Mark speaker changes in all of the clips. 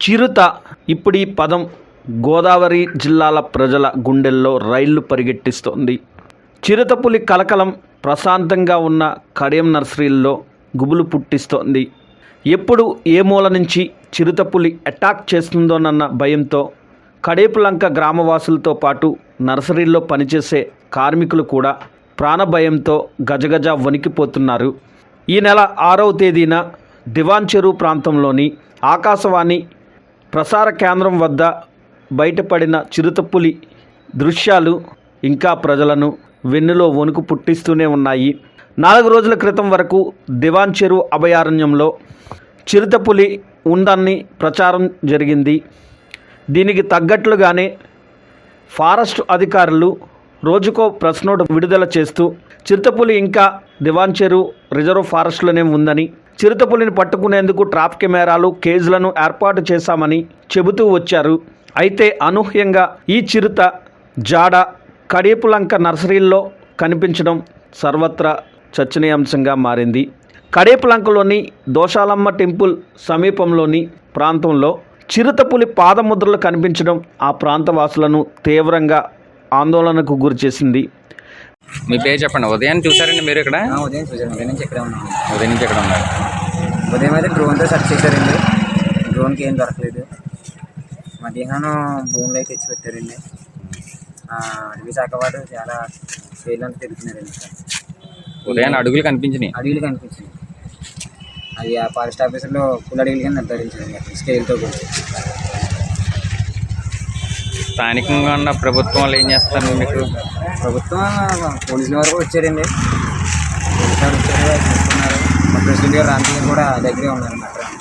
Speaker 1: చిరుత ఇప్పుడు ఈ పదం గోదావరి జిల్లాల ప్రజల గుండెల్లో రైళ్ళు పరిగెట్టిస్తోంది. చిరుతపులి కలకలం ప్రశాంతంగా ఉన్న కడియం నర్సరీల్లో గుబులు పుట్టిస్తోంది. ఎప్పుడు ఏ మూల నుంచి చిరుతపులి అటాక్ చేస్తుందోనన్న భయంతో కడేపులంక గ్రామవాసులతో పాటు నర్సరీల్లో పనిచేసే కార్మికులు కూడా ప్రాణభయంతో గజగజ వణికిపోతున్నారు. ఈ నెల ఆరవ తేదీన దివాన్ చెరువు ప్రాంతంలోని ఆకాశవాణి ప్రసార కేంద్రం వద్ద బయటపడిన చిరుతపులి దృశ్యాలు ఇంకా ప్రజలను వెన్నులో వణుకు పుట్టిస్తూనే ఉన్నాయి. నాలుగు రోజుల క్రితం వరకు దివాన్ చెరువు అభయారణ్యంలో చిరుతపులి ఉందని ప్రచారం జరిగింది. దీనికి తగ్గట్లుగానే ఫారెస్ట్ అధికారులు రోజుకో ప్రెస్ నోట్ విడుదల చేస్తూ చిరుతపులి ఇంకా దివాన్ చెరువు రిజర్వ్ ఫారెస్ట్లోనే ఉందని చిరుతపులిని పట్టుకునేందుకు ట్రాప్ కెమెరాలు కేజ్లను ఏర్పాటు చేశామని చెబుతూ వచ్చారు. అయితే అనూహ్యంగా ఈ చిరుత జాడ కడేపులంక నర్సరీల్లో కనిపించడం సర్వత్రా చర్చనీయాంశంగా మారింది. కడేపులంకలోని దోషాలమ్మ టెంపుల్ సమీపంలోని ప్రాంతంలో చిరుతపులి పాదముద్రలు కనిపించడం ఆ ప్రాంత వాసులను తీవ్రంగా ఆందోళనకు గురిచేసింది.
Speaker 2: మీ పేరు చెప్పండి ఉదయం చూసారండి మీరు ఇక్కడ?
Speaker 3: ఉదయం చూసాను ఉదయం నుంచి ఇక్కడే ఉన్నాను.
Speaker 2: ఉదయం నుంచి ఇక్కడ ఉన్నారు.
Speaker 3: ఉదయం అయితే డ్రోన్తో సెర్చ్ చేశారండి. డ్రోన్కి ఏం దొరకలేదు. మధ్యాహ్నం భూమిలో అయితే తెచ్చి పెట్టారండి. ఆ, అడవి శాఖ వారు చాలా పేర్లంతా తిరుగుతున్నారండి
Speaker 2: ఉదయం అడుగులు కనిపించినాయి.
Speaker 3: అడవిలు కనిపించింది అది ఆ ఫారెస్ట్ ఆఫీసర్లో పుల్ అడవిలు కింద నిర్ధారించారండి స్కేల్తో కూడా.
Speaker 2: స్థానికంగా ఉన్న ప్రభుత్వం వాళ్ళు ఏం చేస్తారు మీకు?
Speaker 3: ప్రభుత్వం పోలీసుల వరకు వచ్చారండి పోలీసు వారు వచ్చారు చూస్తున్నారు. మా ప్రెసిడెంట్ గారు కూడా దగ్గరే ఉన్నారు అన్నమాట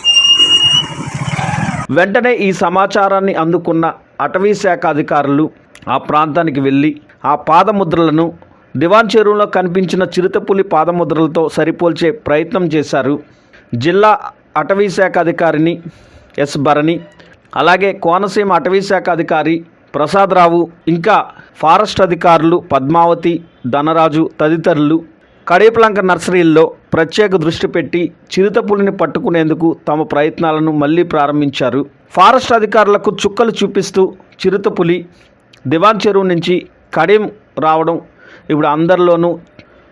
Speaker 1: వెంటనే ఈ సమాచారాన్ని అందుకున్న అటవీ శాఖ అధికారులు ఆ ప్రాంతానికి వెళ్ళి ఆ పాదముద్రలను దివాన్ చెరువులో కనిపించిన చిరుతపులి పాదముద్రలతో సరిపోల్చే ప్రయత్నం చేశారు జిల్లా అటవీ శాఖ అధికారిని ఎస్ భరణి అలాగే కోనసీమ అటవీ శాఖ అధికారి ప్రసాదరావు ఇంకా ఫారెస్ట్ అధికారులు పద్మావతి ధనరాజు తదితరులు కడేపులంక నర్సరీల్లో ప్రత్యేక దృష్టి పెట్టి చిరుతపులిని పట్టుకునేందుకు తమ ప్రయత్నాలను మళ్ళీ ప్రారంభించారు. ఫారెస్ట్ అధికారులకు చుక్కలు చూపిస్తూ చిరుతపులి దివాన్ చెరువు నుంచి కడేం రావడం ఇప్పుడు అందరిలోనూ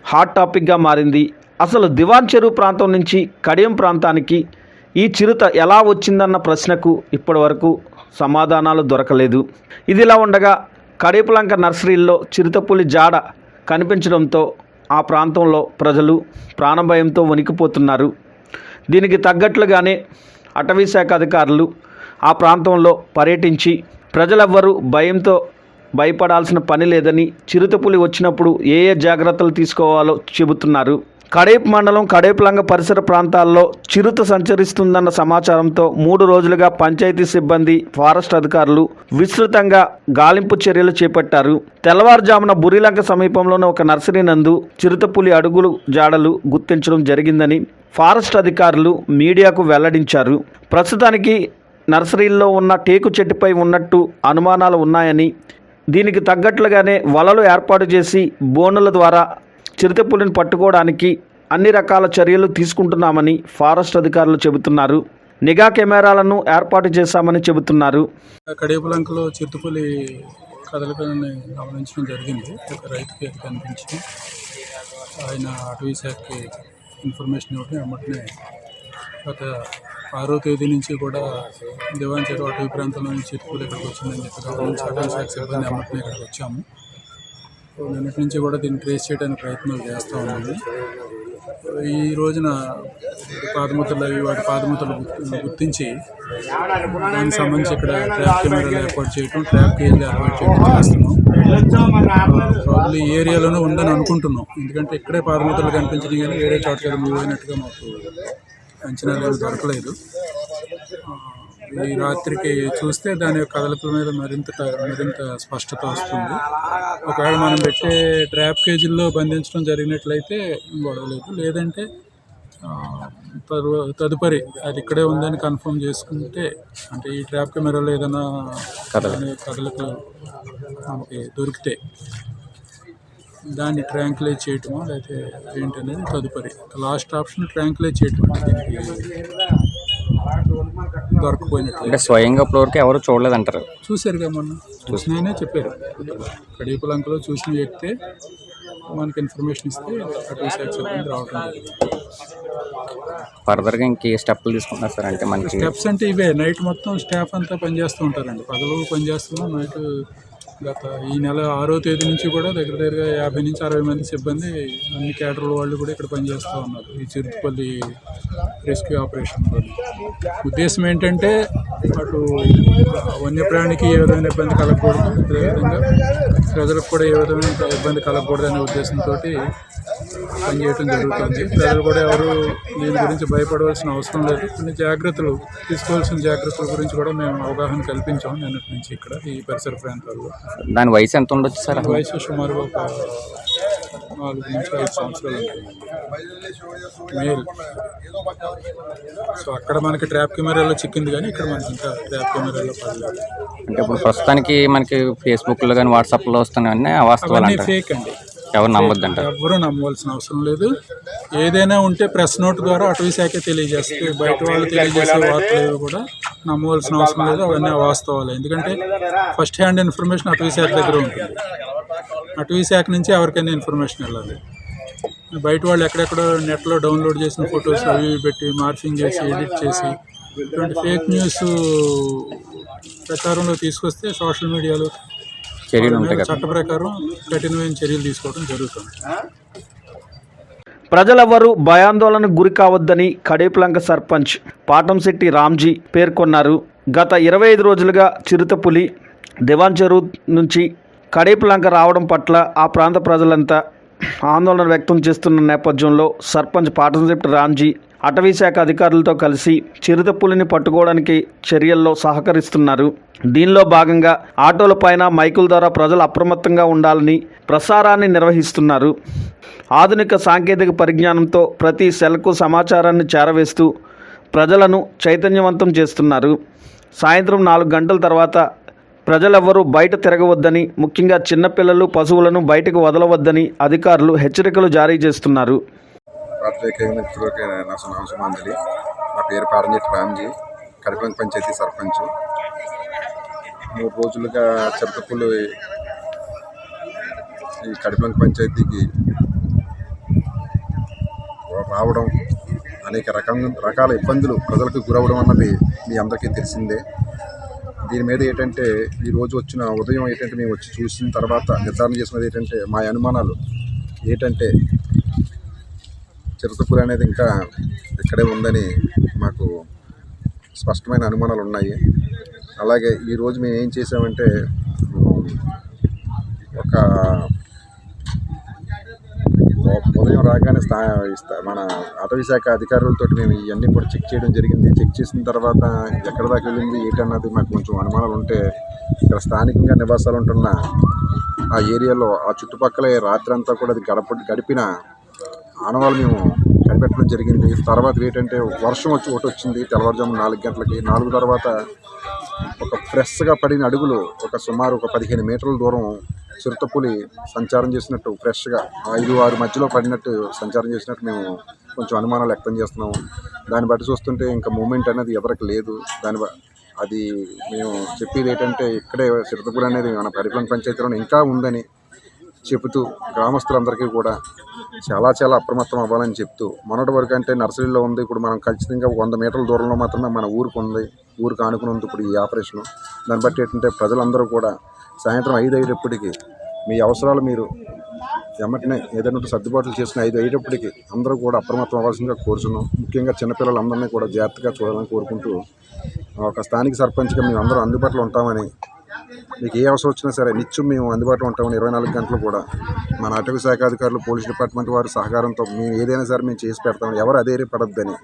Speaker 1: హాట్ టాపిక్గా మారింది. అసలు దివాన్ చెరువు ప్రాంతం నుంచి కడియం ప్రాంతానికి ఈ చిరుత ఎలా వచ్చిందన్న ప్రశ్నకు ఇప్పటివరకు సమాధానాలు దొరకలేదు. ఇదిలా ఉండగా కడేపులంక నర్సరీల్లో చిరుతపులి జాడ కనిపించడంతో ఆ ప్రాంతంలో ప్రజలు ప్రాణభయంతో వణికిపోతున్నారు. దీనికి తగ్గట్లుగానే అటవీ శాఖ అధికారులు ఆ ప్రాంతంలో పర్యటించి ప్రజలెవ్వరూ భయంతో భయపడాల్సిన పని లేదని చిరుతపులి వచ్చినప్పుడు ఏ ఏ జాగ్రత్తలు తీసుకోవాలో చెబుతున్నారు. కడేపు మండలం కడేపులంగ పరిసర ప్రాంతాల్లో చిరుత సంచరిస్తుందన్న సమాచారంతో మూడు రోజులుగా పంచాయతీ సిబ్బంది ఫారెస్ట్ అధికారులు విస్తృతంగా గాలింపు చర్యలు చేపట్టారు. తెల్లవారుజామున బురిలంక సమీపంలోని ఒక నర్సరీ నందు చిరుతపులి అడుగులు జాడలు గుర్తించడం జరిగిందని ఫారెస్ట్ అధికారులు మీడియాకు వెల్లడించారు. ప్రస్తుతానికి నర్సరీల్లో ఉన్న టేకు చెట్టుపై ఉన్నట్టు అనుమానాలు ఉన్నాయని దీనికి తగ్గట్లుగానే వలలు ఏర్పాటు చేసి బోనుల ద్వారా చిరుతపులిని పట్టుకోవడానికి అన్ని రకాల చర్యలు తీసుకుంటున్నామని ఫారెస్ట్ అధికారులు చెబుతున్నారు. నిఘా కెమెరాలను ఏర్పాటు చేశామని చెబుతున్నారు.
Speaker 4: కడేపులంకలో చిరుతపులి కదలికలని గమనించడం జరిగింది. ఒక రైతుకి అది కనిపించింది. ఆయన అటవీ శాఖకి ఇన్ఫర్మేషన్ ఇవ్వడం వెంటనే గత ఆరో తేదీ నుంచి కూడా దివాన్ చెరువు అటవీ ప్రాంతంలో నుంచి చిరుతపులి ఇక్కడికి వచ్చిందని చెప్పి గమనించి అటవీ శాఖ సిబ్బంది వెంటనే ఇక్కడికి వచ్చాము. సో నిన్నటి నుంచి కూడా దీన్ని ట్రేస్ చేయడానికి ప్రయత్నాలు చేస్తూ ఉన్నాము. ఈ రోజున పాదముద్రలు అవి వాటి పాదముద్రలు గుర్తించి దానికి సంబంధించి ఇక్కడ ట్రాప్ కెమెరాలు ఏర్పాటు చేయటం ట్రాప్ కేజీలు ఏర్పాటు చేయడం చేస్తున్నాం ప్రాబ్లీ ఈ ఏరియాలోనే ఉందని అనుకుంటున్నాం. ఎందుకంటే ఇక్కడే పాదముద్రలు కనిపించడం కానీ వేరే చోట్ల మూవ్ అయినట్టుగా మాకు అంచనాలు లేదు దొరకలేదు. ఈ రాత్రికి చూస్తే దాని యొక్క కదలికల మీద మరింత మరింత స్పష్టత వస్తుంది. ఒకవేళ మనం పెట్టే ట్రాప్ కేజీల్లో బంధించడం జరిగినట్లయితే గొడవలేదు. లేదంటే తదుపరి అది ఇక్కడే ఉందని కన్ఫర్మ్ చేసుకుంటే అంటే ఈ ట్రాప్ కెమెరాలో ఏదైనా దాని కదలికలు మనకి దొరికితే దాన్ని ట్రాంకులైజ్ చేయటమో లేకపోతే ఏంటనేది తదుపరి. లాస్ట్ ఆప్షన్ ట్రాంకులైజ్ చేయటం దీనికి దొరకపోయినట్టు
Speaker 2: అంటే స్వయంగా ఇప్పటివరకు ఎవరు చూడలేదంటారు.
Speaker 4: చూశారుగా మొన్న. చూసిననే చెప్పారు. కడియపులంకలో చూసిన వ్యక్తే మనకి ఇన్ఫర్మేషన్ ఇస్తే శాఖ సిబ్బంది రావడం
Speaker 2: ఫర్దర్గా ఇంకే స్టెప్పులు తీసుకుంటున్నారు సార్ అంటే మనకి
Speaker 4: స్టెప్స్ అంటే ఇవే. నైట్ మొత్తం స్టాఫ్ అంతా పనిచేస్తూ ఉంటారండి. పగలు పనిచేస్తున్నాం నైట్ గత ఈ నెల ఆరో తేదీ నుంచి కూడా దగ్గర దగ్గరగా యాభై నుంచి అరవై మంది సిబ్బంది అన్ని కేటర్ల వాళ్ళు కూడా ఇక్కడ పనిచేస్తూ ఉన్నారు. ఈ చిరుపల్లి రెస్క్యూ ఆపరేషన్లో ఉద్దేశం ఏంటంటే అటు వన్యప్రాణికి ఏ విధమైన ఇబ్బంది కలగకూడదు. అదేవిధంగా ప్రజలకు కూడా ఏ విధమైన ఇబ్బంది కలగకూడదు అనే ఉద్దేశంతో పనిచేయడం జరుగుతుంది. ప్రజలు కూడా ఎవరు దీని గురించి భయపడవలసిన అవసరం లేదు. కొన్ని జాగ్రత్తలు తీసుకోవాల్సిన జాగ్రత్తల గురించి కూడా మేము అవగాహన కల్పించాం నిన్నటి నుంచి ఇక్కడ ఈ పరిసర ప్రాంతాల్లో.
Speaker 2: దాని వయసు ఎంత ఉండొచ్చు సార్?
Speaker 4: వయసు సుమారుగా ఒక నాలుగు నుంచి ఐదు సంవత్సరాలు మేల్. సో అక్కడ మనకి ట్రాప్ కెమెరాలో చిక్కింది కానీ ఇక్కడ మనకి ఇంకా ట్రాప్ కెమెరాలో పడలేదు.
Speaker 2: అంటే ఇప్పుడు ప్రస్తుతానికి మనకి ఫేస్బుక్లో కానీ వాట్సాప్లో వస్తున్నాయన్నీ అవాస్తవాలు
Speaker 4: అవన్నీ
Speaker 2: అంటారు.
Speaker 4: ఫేక్ అండి.
Speaker 2: ఎవరు నమ్మొద్దు అంటారు?
Speaker 4: ఎవ్వరూ నమ్మవలసిన అవసరం లేదు. ఏదైనా ఉంటే ప్రెస్ నోట్ ద్వారా అటవీ శాఖ తెలియజేస్తుంది. బయట వాళ్ళు తెలియజేసే వార్తలు ఏవి కూడా నమ్మవలసిన అవసరం లేదు. అవన్నీ వాస్తవాలు ఎందుకంటే ఫస్ట్ హ్యాండ్ ఇన్ఫర్మేషన్ అటవీ శాఖ దగ్గర ఉంటుంది. అటవీ శాఖ నుంచి ఎవరికైనా ఇన్ఫర్మేషన్ వెళ్ళాలి. బయట వాళ్ళు ఎక్కడెక్కడో నెట్లో డౌన్లోడ్ చేసిన ఫొటోస్ అవి పెట్టి మార్ఫింగ్ చేసి ఎడిట్ చేసి ఇటువంటి ఫేక్ న్యూస్ ప్రచారంలో తీసుకొస్తే సోషల్ మీడియాలో
Speaker 2: చర్యలు ఉంటాయి కదా.
Speaker 4: చట్ట ప్రకారం కఠినమైన చర్యలు తీసుకోవడం జరుగుతుంది.
Speaker 1: ప్రజలెవరూ భయాందోళనకు గురి కావద్దని కడేపులంక సర్పంచ్ పాటంశెట్టి రామ్జీ పేర్కొన్నారు. గత ఇరవై ఐదు రోజులుగా చిరుతపులి దివాన్ చెరువు నుంచి కడేపులంక రావడం పట్ల ఆ ప్రాంత ప్రజలంతా ఆందోళన వ్యక్తం చేస్తున్న నేపథ్యంలో సర్పంచ్ పాటంశెట్టి రాంజీ అటవీ శాఖ అధికారులతో కలిసి చిరుతపులిని పట్టుకోవడానికి చర్యల్లో సహకరిస్తున్నారు. దీనిలో భాగంగా ఆటోలపైన మైకుల ద్వారా ప్రజలు అప్రమత్తంగా ఉండాలని ప్రసారాన్ని నిర్వహిస్తున్నారు. ఆధునిక సాంకేతిక పరిజ్ఞానంతో ప్రతి సెల్కు సమాచారాన్ని చేరవేస్తూ ప్రజలను చైతన్యవంతం చేస్తున్నారు. సాయంత్రం నాలుగు గంటల తర్వాత ప్రజలెవ్వరూ బయట తిరగవద్దని ముఖ్యంగా చిన్నపిల్లలు పశువులను బయటకు వదలవద్దని అధికారులు హెచ్చరికలు జారీ చేస్తున్నారు.
Speaker 5: నా నా పేరు పారంజెట్టి రామ్జీ కరిపంగ పంచాయతీ సర్పంచ్. మూడు రోజులుగా చిరతపుల్లి ఈ కడిపంక పంచాయతీకి రావడం అనేక రకం రకాల ఇబ్బందులు ప్రజలకు గురవడం అన్నది మీ అందరికీ తెలిసిందే. దీని మీద ఏంటంటే ఈరోజు వచ్చిన ఉదయం ఏంటంటే మేము వచ్చి చూసిన తర్వాత నిర్ధారణ చేసినది ఏంటంటే మా అనుమానాలు ఏంటంటే చిరుతపులి అనేది ఇంకా ఇక్కడే ఉందని మాకు స్పష్టమైన అనుమానాలు ఉన్నాయి. అలాగే ఈరోజు మేము ఏం చేసామంటే ఒక ఉదయం రాగానే స్థా స్థా- మన అటవీ శాఖ అధికారులతో మేము ఇవన్నీ కూడా చెక్ చేయడం జరిగింది. చెక్ చేసిన తర్వాత ఎక్కడ దాకా వెళ్ళింది ఏంటన్నది మాకు కొంచెం అనుమానాలు ఉంటే ఇక్కడ స్థానికంగా నివాసాలు ఉంటున్న ఆ ఏరియాలో ఆ చుట్టుపక్కల రాత్రి అంతా కూడా అది గడప గడిపిన ఆనవాళ్ళు మేము కనిపెట్టడం జరిగింది. తర్వాత ఏంటంటే వర్షం వచ్చి ఒకటి వచ్చింది. తెల్లవారుజాము నాలుగు గంటలకి నాలుగు తర్వాత ఒక ఫ్రెష్గా పడిన అడుగులు ఒక సుమారు ఒక పదిహేను మీటర్ల దూరం చిరుతపులి సంచారం చేసినట్టు ఫ్రెష్గా ఐదు ఆరు మధ్యలో పడినట్టు సంచారం చేసినట్టు మేము కొంచెం అనుమానాలు వ్యక్తం చేస్తున్నాము. దాన్ని బట్టి చూస్తుంటే ఇంకా మూమెంట్ అనేది ఎవరికి లేదు. దాని బ- అది మేము చెప్పేది ఏంటంటే ఇక్కడే చిరుతపులి అనేది మన పరిపాలన పంచాయతీలో ఇంకా ఉందని చెబుతూ గ్రామస్తులందరికీ కూడా చాలా చాలా అప్రమత్తం అవ్వాలని చెప్తూ మొన్నటి వరకు అంటే నర్సరీలో ఉంది. ఇప్పుడు మనం ఖచ్చితంగా వంద మీటర్ల దూరంలో మాత్రమే మన ఊరికి ఉంది. ఊరికి ఆనుకుని ఉంది ఇప్పుడు ఈ ఆపరేషన్. దాన్ని బట్టి ఏంటంటే ప్రజలందరూ కూడా సాయంత్రం ఐదు అయ్యేటప్పటికి మీ అవసరాలు మీరు వెంటనే ఏదైనా సర్దుబాట్లు చేసిన ఐదు అయ్యేటప్పటికి అందరూ కూడా అప్రమత్తం అవ్వాల్సిందిగా కోరుచున్నాం. ముఖ్యంగా చిన్నపిల్లలందరినీ కూడా జాగ్రత్తగా చూడాలని కోరుకుంటూ ఒక స్థానిక సర్పంచ్గా మేము అందరూ అందుబాటులో ఉంటామని మీకు ఏ అవసరం వచ్చినా సరే నిత్యం మేము అందుబాటులో ఉంటామని ఇరవై నాలుగు గంటలు కూడా మన అటవీ శాఖ అధికారులు పోలీస్ డిపార్ట్మెంట్ వారి సహకారంతో మేము ఏదైనా సరే మేము చేసి పెడతాం. ఎవరు అధైర్య పడద్దని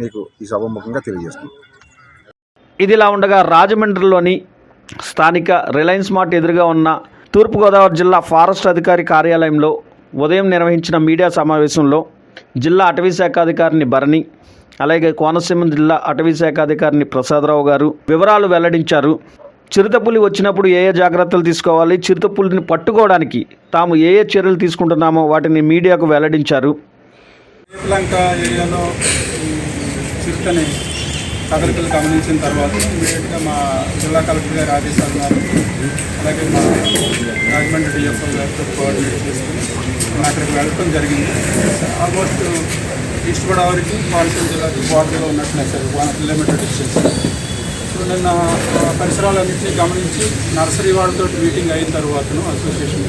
Speaker 5: మీకు ఈ సభాముఖంగా తెలియజేస్తున్నాం.
Speaker 1: ఇదిలా ఉండగా రాజమండ్రిలోని స్థానిక రిలయన్స్ మార్ట్ ఎదురుగా ఉన్న తూర్పుగోదావరి జిల్లా ఫారెస్ట్ అధికారి కార్యాలయంలో ఉదయం నిర్వహించిన మీడియా సమావేశంలో జిల్లా అటవీ శాఖ అధికారిని భరణి అలాగే కోనసీమ జిల్లా అటవీ శాఖ అధికారిని ప్రసాదరావు గారు వివరాలు వెల్లడించారు. చిరుతపులి వచ్చినప్పుడు ఏ ఏ జాగ్రత్తలు తీసుకోవాలి? చిరుతపులిని పట్టుకోవడానికి తాము ఏ ఏ చర్యలు తీసుకుంటున్నామో వాటిని మీడియాకు వెల్లడించారు.
Speaker 4: శ్రీలంక ఏరియాలో చిరుతని కదలికలు గమనించిన తర్వాత ఇమీడియట్గా మా జిల్లా కలెక్టర్ గారి ఆదేశాలు అలాగే మా రాజమండ్రి డిఎఫ్ఓ గారితో కోఆర్డినేట్ చేసుకుని నేను అక్కడికి వెళ్ళడం జరిగింది. ఆల్మోస్ట్ ఈస్ట్ గోదావరికి కోనసీమ జిల్లాకి బార్డర్లో ఉన్నట్లే సార్ వన్ కిలోమీటర్ డిస్టెన్స్. నిన్న పరిసరాలన్నింటినీ గమనించి నర్సరీ వాళ్ళతో మీటింగ్ అయిన తర్వాతను అసోసియేషన్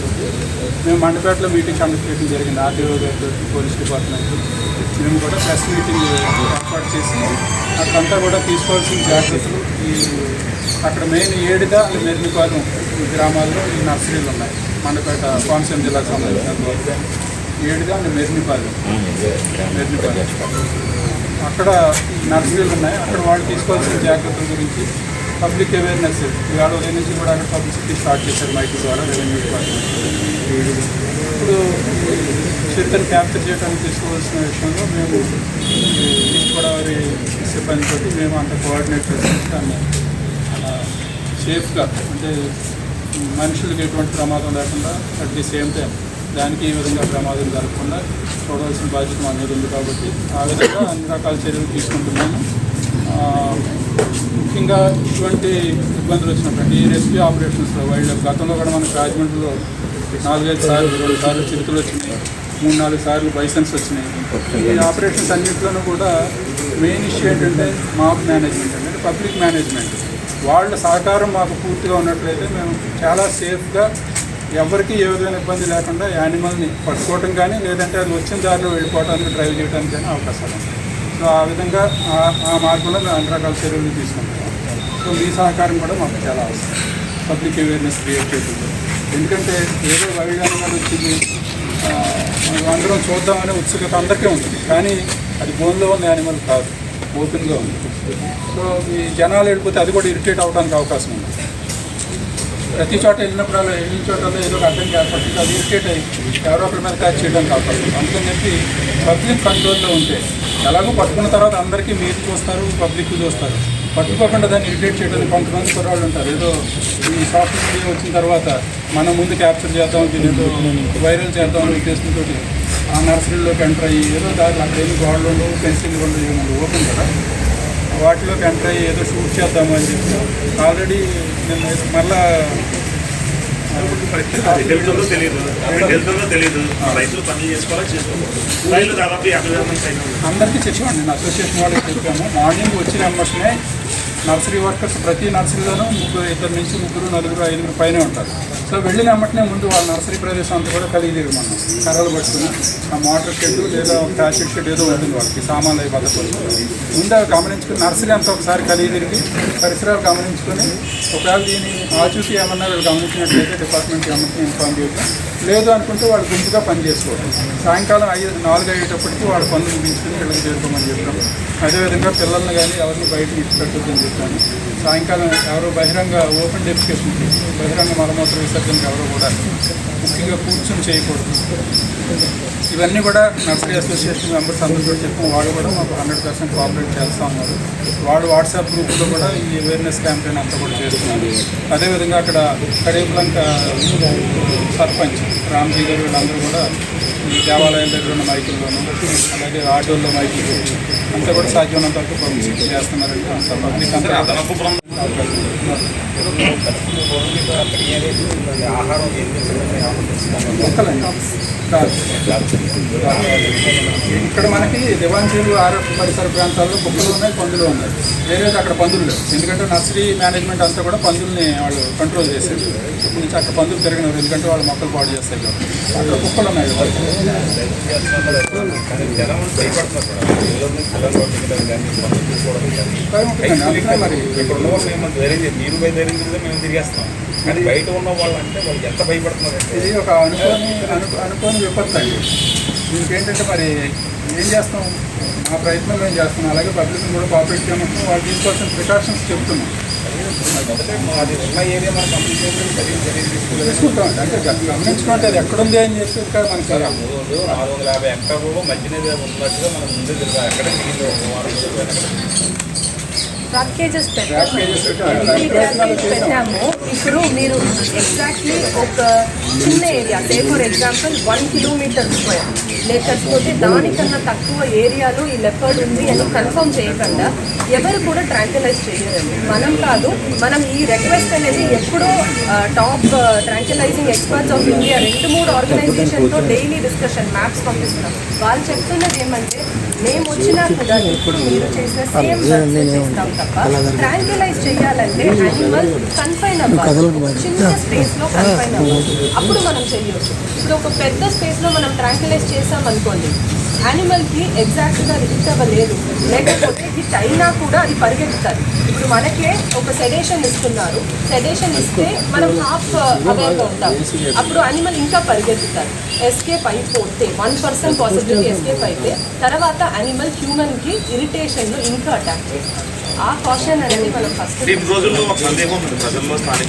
Speaker 4: మేము మండపేటలో మీటింగ్ కండక్ట్ చేయడం జరిగింది. ఆర్టీఓ గారితో పోలీస్ డిపార్ట్మెంట్ మేము కూడా ప్రెస్ మీటింగ్ ఏర్పాటు చేసి అక్కడంతా కూడా తీసుకోవాల్సిన జాగ్రత్తలు ఈ అక్కడ మెయిన్ మెరిమిపాలెం ఈ గ్రామాల్లో ఈ నర్సరీలు ఉన్నాయి. మండపేట కోనసీమ జిల్లాకు సంబంధించిన ఏడిద అండ్ మెరిమిపాలెం మెరిమిపాలెం అక్కడ నర్సరీలు ఉన్నాయి. అక్కడ వాళ్ళు తీసుకోవాల్సిన జాగ్రత్తల గురించి పబ్లిక్ అవేర్నెస్ ఇవాళ ఉదయం నుంచి కూడా అక్కడ పబ్లిసిటీ స్టార్ట్ చేశారు మైక్ ద్వారా రెవెన్యూ డిపార్ట్మెంట్ ఇప్పుడు చెత్తను క్యాప్చర్ చేయడానికి తీసుకోవాల్సిన విషయంలో మేము ఈ ఈస్ట్ గోదావరి సిబ్బందితో మేము అంత కోఆర్డినేట్ చేసి దాన్ని సేఫ్గా అంటే మనుషులకు ఎటువంటి ప్రమాదం లేకుండా అట్ ది సేమ్ టైం దానికి ఈ విధంగా ప్రమాదం జరగకుండా చూడవలసిన బాధ్యత మా మీద ఉంది కాబట్టి ఆ విధంగా అన్ని రకాల చర్యలు తీసుకుంటున్నాము ముఖ్యంగా ఇటువంటి ఇబ్బందులు వచ్చినప్పుడు ఈ రెస్క్యూ ఆపరేషన్స్లో వైల్డ్ గతంలో కూడా మనకు రాజమండ్రిలో నాలుగైదు సార్లు రెండు సార్లు చిరుతలు వచ్చినాయి మూడు నాలుగు సార్లు బైసెన్స్ వచ్చినాయి. ఈ ఆపరేషన్స్ అన్నింటిలోనూ కూడా మెయిన్ ఇష్యూ ఏంటంటే మాప్ మేనేజ్మెంట్ అంటే పబ్లిక్ మేనేజ్మెంట్. వాళ్ళ సహకారం మాకు పూర్తిగా ఉన్నట్లయితే మేము చాలా సేఫ్గా ఎవరికి ఏ విధమైన ఇబ్బంది లేకుండా యానిమల్ని పట్టుకోవటం కానీ లేదంటే అది వచ్చిన దారిలో వెళ్ళిపోవడానికి డ్రైవ్ చేయడానికి కానీ అవకాశాలు ఉంటాయి సో ఆ విధంగా ఆ- మార్గంలో మేము అన్ని రకాల చర్యలు తీసుకుంటాం సో మీ సహకారం కూడా మాకు చాలా అవసరం. పబ్లిక్ అవేర్నెస్ క్రియేట్ చేస్తుంది ఎందుకంటే ఏదో వైల్డ్ యానిమల్ వచ్చింది మనం అందరం చూద్దామనే ఉత్సుకత అందరికీ ఉంటుంది. కానీ అది బోన్లో ఉన్న యానిమల్ కాదు ఓపెన్గా ఉంది. సో ఈ జనాలు వెళ్ళిపోతే అది కూడా ఇరిటేట్ అవడానికి అవకాశం ఉంది. ప్రతి చోట వెళ్ళినప్పుడల్లా వెళ్ళిన చోటల్లో ఏదో ఒక అడ్డంకి అది ఇరిటేట్ అయ్యి ఎవరో ఒకరి మీద క్యాచ్ చేయడం అవకాశం అందుకని చెప్పి పబ్లిక్ కంట్రోల్లో ఉంటే ఎలాగో పట్టుకున్న తర్వాత అందరికీ మీరు చూస్తారు పబ్లిక్ చూస్తారు. పట్టుకోకుండా దాన్ని ఇరిటేట్ చేయడానికి కొంతమంది కుర్రాళ్ళు ఉంటారు. ఏదో ఈ సోషల్ మీడియా వచ్చిన తర్వాత మనం ముందు క్యాప్చర్ చేద్దాం దీని ఏదో వైరల్ చేద్దాం అనే ఉద్దేశంతో ఆ నర్సరీలోకి ఎంటర్ అయ్యి ఏదో దాంట్లో అక్కడ ఏమి గోడలు ఉండవు పెన్సిల్ ఉండవు ఏమి ఓపెన్ కదా. వాటిలోకి ఎంటర్ అయ్యి ఏదో షూట్ చేద్దాము అని చెప్పి ఆల్రెడీ నేను మళ్ళా
Speaker 6: తెలుగులో తెలియదు తెలుగులో తెలియదు రైతులు పనులు చేసుకోవాలో దాదాపు.
Speaker 4: అందరికీ చెప్పాను నేను అసోసియేషన్ వాళ్ళకి చెప్పాము. మార్నింగ్ వచ్చిన వెంటనే నర్సరీ వర్కర్స్ ప్రతి నర్సరీలోనూ ముగ్గురు ఇద్దరు నుంచి ముగ్గురు నలుగురు ఐదుగురు పైన ఉంటారు. సో వెళ్ళిన వెంటనే ముందు వాళ్ళ నర్సరీ ప్రదేశం అంతా కూడా కలిగి మనం. కర్రలు పట్టుకుని ఆ మోటార్ షెడ్ లేదా ఒక ప్లాస్టిక్ షెడ్ ఏదో ఉంటుంది వాళ్ళకి సామాన్లు అవి భద్రపరుచుకొని ముందు అవి గమనించుకుని నర్సరీ అంతా ఒకసారి కలిగి తిరిగి పరిసరాలు గమనించుకొని ఒకవేళ దీన్ని ఆచూకీ ఏమన్నా వీళ్ళు గమనించినట్లయితే డిపార్ట్మెంట్ గమనించి ఇన్ఫామ్ చేయటం లేదు అనుకుంటే వాళ్ళు గుంపుగా పని చేసుకోవడం సాయంకాలం ఐదు నాలుగు అయ్యేటప్పటికి వాళ్ళ పనులు ముగించుకుని ఇళ్ళకి చేరుకోమని చెప్పడం అదేవిధంగా పిల్లల్ని కానీ ఎవరిని బయటకు ఇచ్చిపెట్టొద్దని చేస్తాను. సాయంకాలం ఎవరు బహిరంగ ఓపెన్ డెఫికేషన్ బహిరంగ మలమూత్ర విసర్జనకు ఎవరు కూడా ముఖ్యంగా కూర్చొని చేయకూడదు. ఇవన్నీ కూడా నర్సరీ అసోసియేషన్ మెంబర్స్ అందరితో చెప్పాం వాళ్ళు కూడా మాకు హండ్రెడ్ పర్సెంట్ కోఆపరేట్ చేస్తూ ఉన్నారు. వాళ్ళు వాట్సాప్ గ్రూప్లో కూడా ఈ అవేర్నెస్ క్యాంపెయిన్ అంతా కూడా చేస్తున్నారు. అదేవిధంగా అక్కడ కడేపులంక సర్పంచ్ రామ్జీ గారు వీళ్ళందరూ కూడా ఈ దేవాలయం దగ్గర ఉన్న మైకుల్లోనూ అలాగే ఆటోల్లో మైకులు అంతా కూడా సాధ్యమైనంత వరకు చేస్తున్నారంటే అంత పబ్లిక్ అంతా
Speaker 6: ఆహారం బృందం
Speaker 4: ఇక్కడ మనకి దివాంచీలు ఆరోగ్య పరిసర ప్రాంతాల్లో కుక్కలు ఉన్నాయి పందులు ఉన్నాయి. వేరేది అక్కడ పందులు లేవు. ఎందుకంటే నర్సరీ మేనేజ్మెంట్ అంతా కూడా పందుల్ని వాళ్ళు కంట్రోల్ చేసేది. ఇప్పుడు నుంచి అక్కడ పందులు తిరగనివ్వరు ఎందుకంటే వాళ్ళు మొక్కలు పాడు చేస్తారు అక్కడ కుక్కలు ఉన్నాయి భయం ఉంటుందండి. అందుకనే మరి
Speaker 7: ఇక్కడ ఉన్న వాళ్ళు మేము ధైర్యం చేసి మీరు పోయి ధైర్యం చేస్తే మేము తిరిగేస్తాం కానీ బయట ఉన్న వాళ్ళు అంటే వాళ్ళు ఎంత భయపడుతున్నారంటే
Speaker 4: ఇది ఒక అనుకోని అను అనుకోని విపత్తు అండి. దీనికి ఏంటంటే మరి ఏం చేస్తాం? మా ప్రయత్నం మేము చేస్తున్నాం. అలాగే పబ్లిక్ కూడా కోఆపరేట్ చేయమంటున్నాం వాళ్ళు తీసుకోవాల్సిన ప్రికాషన్స్ చెప్తున్నాం.
Speaker 7: మొదట అది ఉన్న ఏరియా మన కంప్లీట్
Speaker 4: తీసుకుంటాం అంటే గమనించుకుంటే అది ఎక్కడుంది అని చెప్పి ఇక్కడ మనకి
Speaker 7: రోజు నాలుగు వందల యాభై హెక్టార్లలో మధ్యన ఉన్నట్టుగా మనం ముందే తిరగాలి ఎక్కడ మిగిలింది ఒక వారం.
Speaker 8: ట్రాక్ కేజెస్ పెట్టాము. పెట్టాము. ఇప్పుడు మీరు ఎగ్జాక్ట్లీ ఒక చిన్న area say for example one kilometre square లేకపోతే దానికన్నా తక్కువ ఏరియాలో ఈ లెపర్డ్ ఉంది అని కన్ఫర్మ్ చేయకుండా ఎవరు కూడా ట్రాంకులైజ్ చేయరండి మనం కాదు మనం ఈ రిక్వెస్ట్ అనేది ఎప్పుడో top tranquilizing experts of India రెండు మూడు ఆర్గనైజేషన్తో డైలీ డిస్కషన్ మ్యాప్స్ పంపిస్తున్నాం. వాళ్ళు చెప్తున్నది ఏమంటే మేము వచ్చినా కూడా ఇప్పుడు మీరు చేసిన సేమ్ చేస్తాం తప్ప ట్రాంకులైజ్ చేయాలంటే యానిమల్ కన్ఫైన్ అవ్వాలి. చిన్న స్పేస్లో కన్ఫైన్ అవ్వాలి. అప్పుడు మనం చేయొచ్చు. ఇప్పుడు ఒక పెద్ద స్పేస్లో మనం ట్రాంకులైజ్ చేసాం అనుకోండి యానిమల్కి ఎగ్జాక్ట్గా రిజిట్ అవ్వలేదు. లేకపోతే హిట్ అయినా కూడా అది పరిగెత్తుతుంది. ఇప్పుడు మనకే ఒక సెడేషన్ ఇస్తున్నారు. సెడేషన్ ఇస్తే మనం హాఫ్ అవేర్గా ఉంటాం. అప్పుడు యానిమల్ ఇంకా పరిగెత్తుతారు. ఎస్కేప్ అయిపోతే వన్ పర్సెంట్ పాసిబిలిటీ ఎస్కేప్ అయితే తర్వాత యానిమల్ హ్యూమన్కి ఇరిటేషన్ ఇంకా అటాక్ చేస్తుంది. ఆ కాషన్ అనేది మనం ఫస్ట్
Speaker 6: రోజుల్లో సందేహం ఉంది. ప్రజల్లో స్థానిక